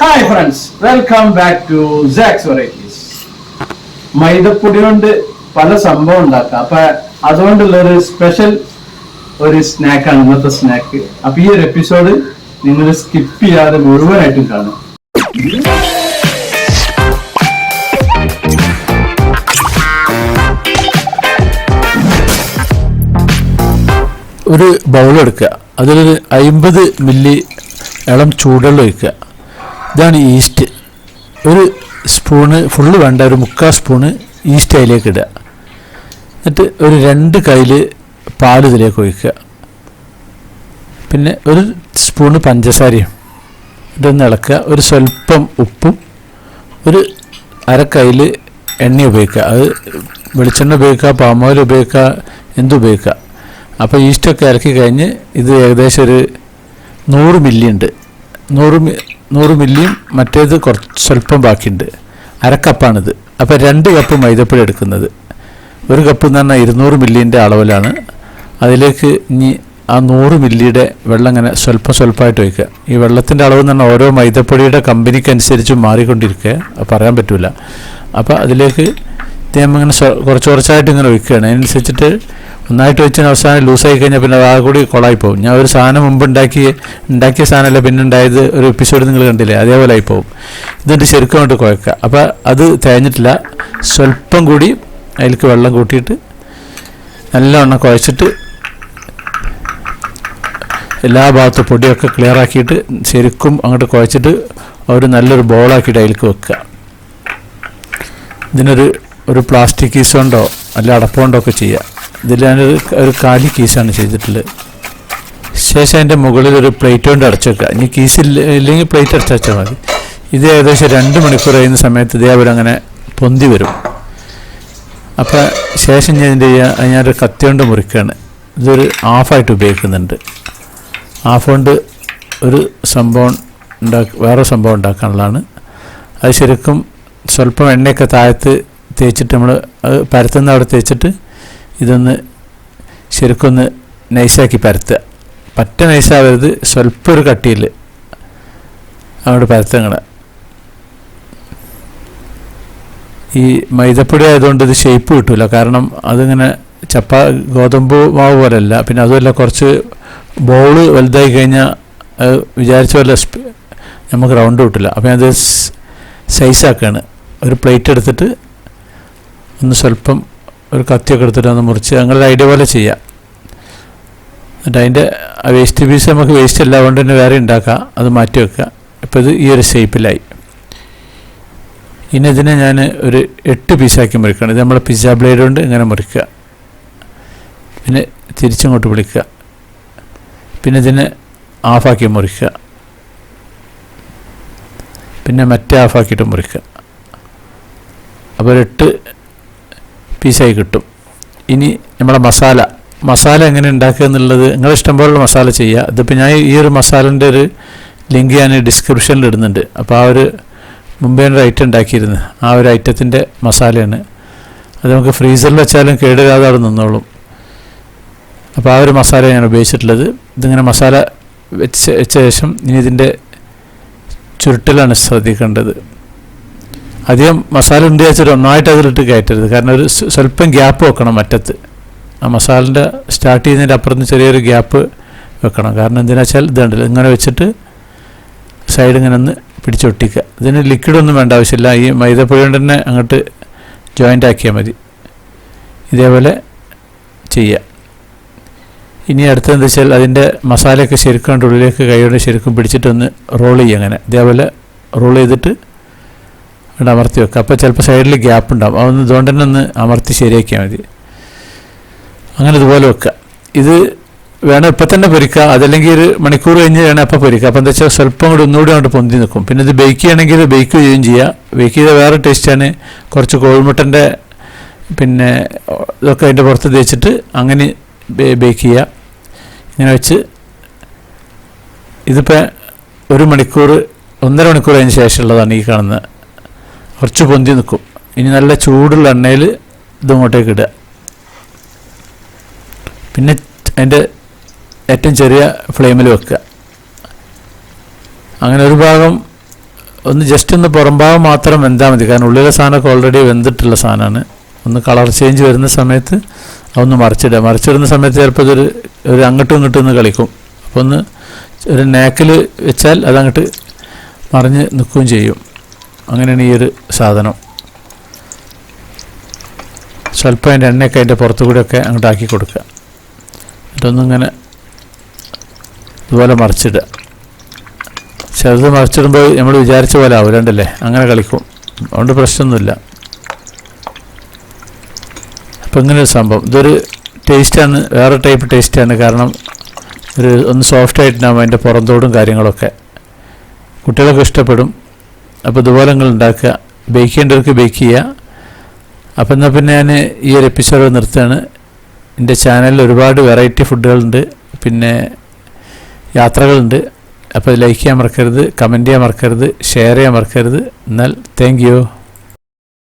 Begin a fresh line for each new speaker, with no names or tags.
Hi friends welcome back to Saks varieties മൈദപ്പൊടി കൊണ്ട് പല സംഭവം ഉണ്ടാക്കാം. അപ്പൊ അതുകൊണ്ടുള്ള ഒരു സ്പെഷ്യൽ ഒരു സ്നാക്കാണ് ഇന്നത്തെ സ്നാക്ക് അപ്പൊ ഈ ഒരു എപ്പിസോഡ് നിങ്ങൾ സ്കിപ്പ് ചെയ്യാതെ മുഴുവനായിട്ടും കാണും.
ഒരു ബൗൾ എടുക്കുക. അതിലൊരു അമ്പത് മില്ലി ഇളം ചൂടുവെള്ളം ഒഴിക്കുക. ഇതാണ് ഈസ്റ്റ്. ഒരു സ്പൂണ് ഫുള്ള് വേണ്ട ഒരു മുക്കാൽ സ്പൂണ് ഈസ്റ്റ് അതിലേക്ക് ഇടുക. എന്നിട്ട് ഒരു രണ്ട് കയ്യിൽ പാൽ ഇതിലേക്ക് ഒഴിക്കുക. പിന്നെ ഒരു സ്പൂണ് പഞ്ചസാരയും ഇതൊന്ന് ഇളക്കുക. ഒരു സ്വല്പം ഉപ്പും ഒരു അരക്കൈയിൽ എണ്ണ ഉപയോഗിക്കുക. അത് വെളിച്ചെണ്ണ ഉപയോഗിക്കുക പാമോയിൽ ഉപയോഗിക്കുക എന്തുപയോഗിക്കുക അപ്പോൾ ഈസ്റ്റൊക്കെ ഇറക്കി കഴിഞ്ഞ് ഇത് ഏകദേശം ഒരു നൂറ് മില്ലി ഉണ്ട്. നൂറ് നൂറ് മില്ലിയും മറ്റേത് കുറച്ച് സ്വല്പം ബാക്കിയുണ്ട്. അരക്കപ്പാണിത് അപ്പോൾ രണ്ട് കപ്പ് മൈദപ്പൊടി എടുക്കുന്നത്. ഒരു കപ്പ് എന്ന് പറഞ്ഞാൽ ഇരുന്നൂറ് മില്ലിന്റെ അളവിലാണ്. അതിലേക്ക് ഇനി ആ നൂറ് മില്ലിയുടെ വെള്ളം ഇങ്ങനെ സ്വല്പം സ്വല്പമായിട്ട് വയ്ക്കുക ഈ വെള്ളത്തിന്റെ അളവ് എന്ന് പറഞ്ഞാൽ ഓരോ മൈദപ്പൊടിയുടെ കമ്പനിക്കനുസരിച്ച് മാറിക്കൊണ്ടിരിക്കുക. പറയാൻ പറ്റില്ല അപ്പോൾ അതിലേക്ക് ഇങ്ങനെ കുറച്ച് കുറച്ചായിട്ട് ഇങ്ങനെ വയ്ക്കുകയാണ് അതിനനുസരിച്ചിട്ട് ഒന്നായിട്ട് വെച്ചാൽ അവസാനം ലൂസായി കഴിഞ്ഞാൽ പിന്നെ ആ കൂടി കൊളായി പോകും. ഞാൻ ഒരു സാധനം മുമ്പ് ഉണ്ടാക്കി ഉണ്ടാക്കിയ സാധനമല്ല പിന്നെ ഉണ്ടായത്. ഒരു എപ്പിസോഡ് നിങ്ങൾ കണ്ടില്ലേ? അതേപോലെ ആയി ഇതിന്റെ ശരിക്കും കൊണ്ട് കുഴക്കുക. അപ്പോൾ അത് തേഞ്ഞിട്ടില്ല. സ്വല്പം കൂടി അതിലേക്ക് വെള്ളം കൂട്ടിയിട്ട് നല്ലവണ്ണം കുഴച്ചിട്ട് എല്ലാ ഭാഗത്തും പൊടിയൊക്കെ ക്ലിയർ ആക്കിയിട്ട് ശരിക്കും അങ്ങോട്ട് കുഴച്ചിട്ട് ഒരു നല്ലൊരു ബോളാക്കിയിട്ട് അതിലേക്ക് വെക്കുക. ഇതിനൊരു ഒരു പ്ലാസ്റ്റിക് കീസ് കൊണ്ടോ അല്ല അടപ്പുകൊണ്ടോ ഒക്കെ ചെയ്യുക. ഇതിൽ ഞാനൊരു ഒരു കാലി കീസാണ് ചെയ്തിട്ടുള്ളത്. ശേഷം അതിന്റെ മുകളിൽ ഒരു പ്ലേറ്റ് കൊണ്ട് അടച്ചു വെക്കുക. ഇനി കീസ് ഇല്ല ഇല്ലെങ്കിൽ പ്ലേറ്റ് അടച്ചു വെച്ചാൽ മതി. ഇത് ഏകദേശം രണ്ട് മണിക്കൂർ കഴിയുന്ന സമയത്ത് ഇതേപോലെ അങ്ങനെ പൊന്തി വരും. അപ്പോൾ ശേഷം ഞാൻ ചെയ്യുക ഞാനൊരു കത്തി കൊണ്ട് മുറിക്കുകയാണ് ഇതൊരു ഹാഫായിട്ട് ഉപയോഗിക്കുന്നുണ്ട്. ഹാഫ് കൊണ്ട് ഒരു സംഭവം ഉണ്ടാക്കി വേറെ സംഭവം ഉണ്ടാക്കാനുള്ളതാണ്. അത് ശരിക്കും സ്വല്പം എണ്ണയൊക്കെ താഴത്ത് തേച്ചിട്ട് നമ്മൾ അത് പരത്തുന്ന അവിടെ തേച്ചിട്ട് ഇതൊന്ന് ശരിക്കൊന്ന് നൈസാക്കി പരത്തുക. പറ്റ നൈസാവരുത് സ്വല്പം ഒരു കട്ടിയിൽ അവിടെ പരത്തങ്ങൾ ഈ മൈദപ്പൊടി ആയതുകൊണ്ട് ഇത് ഷേപ്പ് കിട്ടില്ല കാരണം അതിങ്ങനെ ചപ്പ ഗോതമ്പ് മാവ് പോലല്ല. പിന്നെ അതുമല്ല കുറച്ച് ബോൾ വലുതായി കഴിഞ്ഞാൽ വിചാരിച്ച പോലെ നമുക്ക് റൗണ്ട് കിട്ടില്ല അപ്പോൾ അത് സൈസാക്കുകയാണ് ഒരു പ്ലേറ്റ് എടുത്തിട്ട് ഒന്ന് സ്വല്പം ഒരു കത്തിയൊക്കെ എടുത്തിട്ട് ഒന്ന് മുറിച്ച് നിങ്ങളുടെ ഐഡിയ പോലെ ചെയ്യാം. എന്നിട്ട് അതിന്റെ വേസ്റ്റ് പീസ് നമുക്ക് വേസ്റ്റ് എല്ലാം അതുകൊണ്ട് തന്നെ വേറെ ഉണ്ടാക്കാം. അത് മാറ്റി വെക്കുക. ഇപ്പോൾ ഇത് ഈ ഒരു ഷേപ്പിലായി ഇനി ഇതിനെ ഞാൻ ഒരു എട്ട് പീസാക്കി മുറിക്കണം. ഇത് നമ്മൾ പിസ്സ ബ്ലേഡ് കൊണ്ട് ഇങ്ങനെ മുറിക്കുക. പിന്നെ തിരിച്ചങ്ങോട്ട് വിളിക്കുക. പിന്നെ ഇതിനെ ഹാഫാക്കി മുറിക്കുക. പിന്നെ മറ്റേ ഹാഫാക്കിയിട്ട് മുറിക്കുക. അപ്പോൾ എട്ട് പീസായി കിട്ടും. ഇനി നമ്മുടെ മസാല. മസാല എങ്ങനെ ഉണ്ടാക്കുക എന്നുള്ളത് നിങ്ങളുടെ ഇഷ്ടംപോലുള്ള മസാല ചെയ്യുക. ഇതിപ്പോൾ ഞാൻ ഈ ഒരു മസാലന്റെ ഒരു ലിങ്ക് ഞാൻ ഡിസ്ക്രിപ്ഷനിൽ ഇടുന്നുണ്ട്. അപ്പോൾ ആ ഒരു മുമ്പേ ഒരു ഐറ്റം ഉണ്ടാക്കിയിരുന്നു. ആ ഒരു ഐറ്റത്തിന്റെ മസാലയാണ്. അത് നമുക്ക് ഫ്രീസറിൽ വെച്ചാലും കേടുകാതെ അവിടെ നിന്നോളും. അപ്പോൾ ആ ഒരു മസാല ഞാൻ ഉപയോഗിച്ചിട്ടുള്ളത്. ഇതിങ്ങനെ മസാല വെച്ച വെച്ച ശേഷം ഇനി ഇതിന്റെ ചുരുട്ടിലാണ് ശ്രദ്ധിക്കേണ്ടത്. അധികം മസാല ഉണ്ട് ഒന്നായിട്ട് അതിലിട്ട് കയറ്റരുത്. കാരണം ഒരു സ്വ- സ്വല്പം ഗ്യാപ്പ് വെക്കണം മറ്റത്ത് ആ മസാലന്റെ സ്റ്റാർട്ട് ചെയ്യുന്നതിന്റെ അപ്പുറത്ത് ചെറിയൊരു ഗ്യാപ്പ് വെക്കണം. കാരണം എന്തിനാ വെച്ചാൽ ഇതുണ്ടല്ലോ ഇങ്ങനെ വെച്ചിട്ട് സൈഡ് ഇങ്ങനെ ഒന്ന് പിടിച്ചൊട്ടിക്കുക. ഇതിന് ലിക്വിഡൊന്നും വേണ്ട ആവശ്യമില്ല. ഈ മൈദപ്പൊടി കൊണ്ട് തന്നെ അങ്ങോട്ട് ജോയിന്റ് ആക്കിയാൽ മതി. ഇതേപോലെ ചെയ്യുക. ഇനി അടുത്തെന്ന് വെച്ചാൽ അതിന്റെ മസാലയൊക്കെ ശരിക്കും ഉള്ളിലേക്ക് കൈകൊണ്ട് ശരിക്കും പിടിച്ചിട്ടൊന്ന് റോൾ ചെയ്യുക അങ്ങനെ. ഇതേപോലെ റോൾ ചെയ്തിട്ട് ഇവിടെ അമർത്തി വെക്കുക. അപ്പോൾ ചിലപ്പോൾ സൈഡിൽ ഗ്യാപ്പ് ഉണ്ടാവും. അതൊന്ന് ഇതുകൊണ്ട് തന്നെ ഒന്ന് അമർത്തി ശരിയാക്കിയാൽ മതി. അങ്ങനെ ഇതുപോലെ വെക്കുക. ഇത് വേണം ഇപ്പം തന്നെ പൊരിക്കുക. അതല്ലെങ്കിൽ ഒരു മണിക്കൂർ കഴിഞ്ഞ് വേണം അപ്പം പൊരിക്കുക. അപ്പം എന്താ വെച്ചാൽ സ്വല്പം കൂടി ഒന്നുകൂടി അങ്ങോട്ട് പൊന്തി നിൽക്കും. പിന്നെ ഇത് ബേക്ക് ചെയ്യണമെങ്കിൽ ബേക്ക് ചെയ്യുകയും ചെയ്യുക. ബേക്ക് ചെയ്ത വേറെ ടേസ്റ്റാണ് കുറച്ച് കോഴിമുട്ടന്റെ പിന്നെ ഇതൊക്കെ അതിന്റെ പുറത്ത് തേച്ചിട്ട് അങ്ങനെ ബേക്ക് ചെയ്യുക. ഇങ്ങനെ വെച്ച് ഇതിപ്പോൾ ഒരു മണിക്കൂർ ഒന്നര മണിക്കൂർ അതിന് ശേഷമുള്ളതാണ് ഈ കാണുന്നത്. കുറച്ച് പൊന്തി നിൽക്കും ഇനി നല്ല ചൂടുള്ള എണ്ണയിൽ ഇതങ്ങോട്ടേക്ക് ഇടുക. പിന്നെ അതിന്റെ ഏറ്റവും ചെറിയ ഫ്ലെയിമിൽ വെക്കുക. അങ്ങനെ ഒരു ഭാഗം ഒന്ന് ജസ്റ്റ് ഒന്ന് പുറംഭാഗം മാത്രം വെന്താൽ മതി. കാരണം ഉള്ളിലെ സാധനമൊക്കെ ഓൾറെഡി വെന്തിട്ടുള്ള സാധനമാണ്. ഒന്ന് കളർ ചേഞ്ച് വരുന്ന സമയത്ത് അതൊന്ന് മറിച്ചിടുക. മറിച്ചിടുന്ന സമയത്ത് ചിലപ്പോൾ ഇതൊരു ഒരു അങ്ങോട്ടും ഇങ്ങോട്ടും ഒന്ന് കളിക്കും. അപ്പോൾ ഒന്ന് ഒരു നേക്കിൽ വെച്ചാൽ അതങ്ങോട്ട് മറിഞ്ഞ് നിൽക്കുകയും ചെയ്യും. അങ്ങനെയാണ് ഈ ഒരു സാധനം. സ്വല്പം അതിന്റെ എണ്ണയൊക്കെ അതിന്റെ പുറത്തു കൂടെയൊക്കെ അങ്ങോട്ട് ആക്കി കൊടുക്കുക. എന്നിട്ടൊന്നിങ്ങനെ ഇതുപോലെ മറിച്ചിടുക. ചിലത് മറിച്ചിടുമ്പോൾ നമ്മൾ വിചാരിച്ച പോലെ ആവില്ലണ്ടല്ലേ അങ്ങനെ കളിക്കും. അതുകൊണ്ട് പ്രശ്നമൊന്നുമില്ല. അപ്പം ഇങ്ങനെ ഒരു സംഭവം. ഇതൊരു ടേസ്റ്റാണ് വേറെ ടൈപ്പ് ടേസ്റ്റാണ്. കാരണം ഒരു ഒന്ന് സോഫ്റ്റ് ആയിട്ടുണ്ടാകും അതിന്റെ പുറന്തോടും കാര്യങ്ങളൊക്കെ. കുട്ടികൾക്ക് ഇഷ്ടപ്പെടും. അപ്പോൾ ഇതുപോലെ നിങ്ങൾ ഉണ്ടാക്കുക ബേക്ക് ചെയ്യേണ്ടവർക്ക് ബേക്ക് ചെയ്യുക. അപ്പം എന്നാൽ പിന്നെ ഞാൻ ഈ ഒരു എപ്പിസോഡ് നിർത്തുകയാണ്. എന്റെ ചാനലിൽ ഒരുപാട് വെറൈറ്റി ഫുഡുകളുണ്ട് പിന്നെ യാത്രകളുണ്ട്. അപ്പോൾ ലൈക്ക് ചെയ്യാൻ മറക്കരുത് കമന്റ് ചെയ്യാൻ മറക്കരുത് ഷെയർ ചെയ്യാൻ മറക്കരുത്. എന്നാൽ താങ്ക് യു